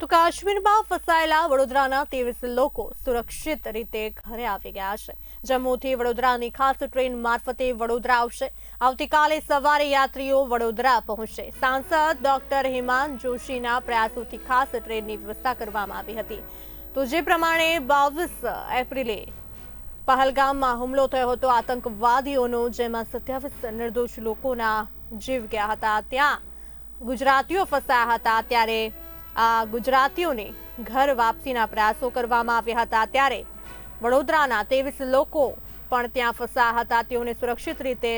તો કાશ્મીરમાં ફસાયેલા વડોદરાના ત્રેવીસ લોકો સુરક્ષિત રીતે ઘરે આવી ગયા છે. જમ્મુથી વડોદરાની ખાસ ટ્રેન મારફતે વડોદરા આવશે. આવતીકાલે સવારે યાત્રીઓ વડોદરા પહોંચશે. સાંસદ ડોક્ટર હેમાંત જોશીના પ્રયાસોથી ખાસ ટ્રેનની વ્યવસ્થા કરવામાં આવી હતી. તો જે પ્રમાણે બાવીસ એપ્રિલે પહલગામમાં હુમલો થયો હતો, આતંકવાદીઓનો, જેમાં સત્યાવીસ નિર્દોષ લોકોના જીવ ગયા હતા. ત્યાં ગુજરાતીઓ ફસાયા હતા. ત્યારે ગુજરાતીઓને ઘર વાપસીના પ્રયાસો કરવામાં આવ્યા હતા ત્યારે વડોદરાના ત્રેવીસ લોકો પણ ત્યાં ફસાયા હતા. તેઓને સુરક્ષિત રીતે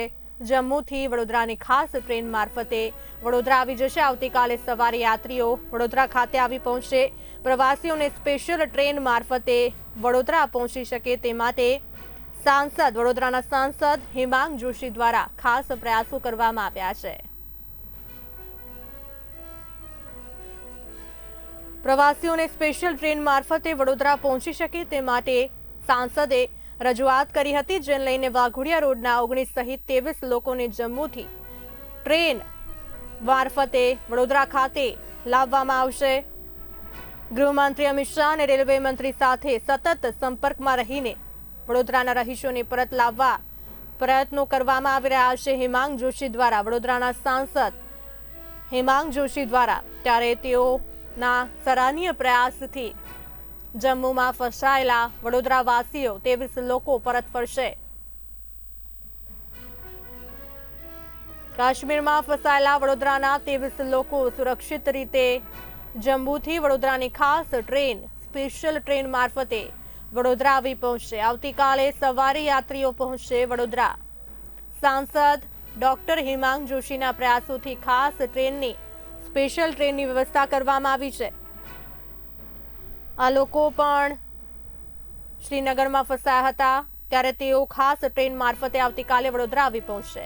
જમ્મુથી વડોદરાની ખાસ ટ્રેન મારફતે વડોદરા આવી જશે. આવતીકાલે સવારે યાત્રીઓ વડોદરા ખાતે આવી પહોંચશે. પ્રવાસીઓને સ્પેશિયલ ટ્રેન મારફતે વડોદરા પહોંચી શકે તે માટે સાંસદ, વડોદરાના સાંસદ હિમાંગ જોશી દ્વારા ખાસ પ્રયાસો કરવામાં આવ્યા છે. પ્રવાસીઓને સ્પેશિયલ ટ્રેન મારફતે વડોદરા પહોંચી શકે તે માટે સાંસદે રજૂઆત કરી હતી, જેને લઈને વાઘોડિયા રોડના ઓગણીસ સહિત ત્રેવીસ લોકોને જમ્મુથી ટ્રેન મારફતે વડોદરા ખાતે લાવવામાં આવશે. ગૃહમંત્રી અમિત શાહ અને રેલવે મંત્રી સાથે સતત સંપર્કમાં રહીને વડોદરાના રહીશોને પરત લાવવા પ્રયત્નો કરવામાં આવી રહ્યા છે. હેમાંગ જોશી દ્વારા વડોદરાના સાંસદ હેમાંગ જોશી દ્વારા ત્યારે તેઓના સરાહનીય પ્રયાસથી. જમ્મુમાં ફસાયેલા વડોદરાવાસીઓ ત્રેવીસ લોકો પરત ફરશે. કાશ્મીરમાં ફસાયેલા વડોદરાના ત્રેવીસ લોકો સુરક્ષિત રીતે જમ્મુથી વડોદરાની ખાસ ટ્રેન, સ્પેશિયલ ટ્રેન મારફતે વડોદરા આવી પહોંચશે. આવતીકાલે સવારે યાત્રીઓ પહોંચશે વડોદરા. સાંસદ ડોક્ટર હિમાંગ જોશીના પ્રયાસોથી ખાસ ટ્રેનની સ્પેશિયલ ટ્રેનની વ્યવસ્થા કરવામાં આવી છે. આ લોકો પણ શ્રીનગરમાં ફસાયા હતા, ત્યારે તેઓ ખાસ ટ્રેન મારફતે આવતીકાલે વડોદરા આવી પહોંચશે.